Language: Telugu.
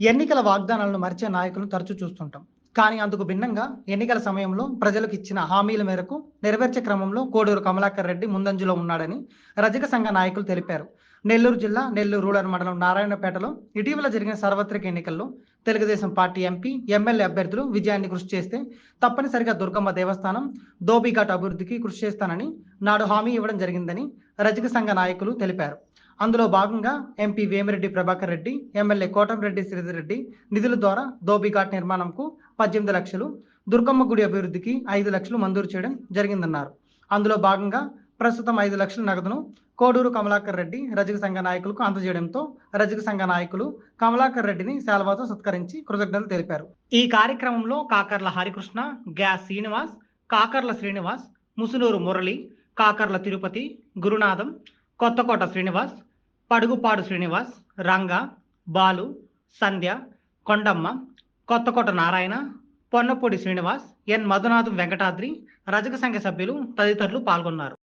ఎన్నికల వాగ్దానాలను మరిచే నాయకులను తరచూ చూస్తుంటాం. కానీ అందుకు భిన్నంగా ఎన్నికల సమయంలో ప్రజలకు ఇచ్చిన హామీల మేరకు నెరవేర్చే క్రమంలో కోడూరు కమలాకర్ రెడ్డి ముందంజలో ఉన్నాడని రజక సంఘ నాయకులు తెలిపారు. నెల్లూరు జిల్లా నెల్లూరు రూరల్ మండలం నారాయణపేటలో ఇటీవల జరిగిన సార్వత్రిక ఎన్నికల్లో తెలుగుదేశం పార్టీ ఎంపీ ఎమ్మెల్యే అభ్యర్థులు విజయాన్ని కృషి చేస్తే తప్పనిసరిగా దుర్గమ్మ దేవస్థానం దోబీఘాట్ అభివృద్ధికి కృషి చేస్తానని నాడు హామీ ఇవ్వడం జరిగిందని రజక సంఘ నాయకులు తెలిపారు. అందులో భాగంగా ఎంపీ వేమిరెడ్డి ప్రభాకర్ రెడ్డి ఎమ్మెల్యే కోటంరెడ్డి శ్రీధర్ రెడ్డి నిధుల ద్వారా ధోబిఘాట్ నిర్మాణంకు పద్దెనిమిది లక్షలు దుర్గమ్మ గుడి అభివృద్ధికి ఐదు లక్షలు మంజూరు చేయడం జరిగిందన్నారు. అందులో భాగంగా ప్రస్తుతం ఐదు లక్షల నగదును కోడూరు కమలాకర్ రెడ్డి రజక సంఘ నాయకులకు అందజేయడంతో రజక సంఘ నాయకులు కమలాకర్ రెడ్డిని శాల్వాతో సత్కరించి కృతజ్ఞతలు తెలిపారు. ఈ కార్యక్రమంలో కాకర్ల హరికృష్ణ గ్యాస్ శ్రీనివాస్ కాకర్ల శ్రీనివాస్ ముసునూరు మురళి కాకర్ల తిరుపతి గురునాథం కొత్తకోట శ్రీనివాస్ పడుగుపాడు శ్రీనివాస్ రంగ బాలు సంధ్య కొండమ్మ కొత్తకోట నారాయణ పొన్నపూడి శ్రీనివాస్ ఎన్. మధునాథం వెంకటాద్రి రజక సంఘ సభ్యులు తదితరులు పాల్గొన్నారు.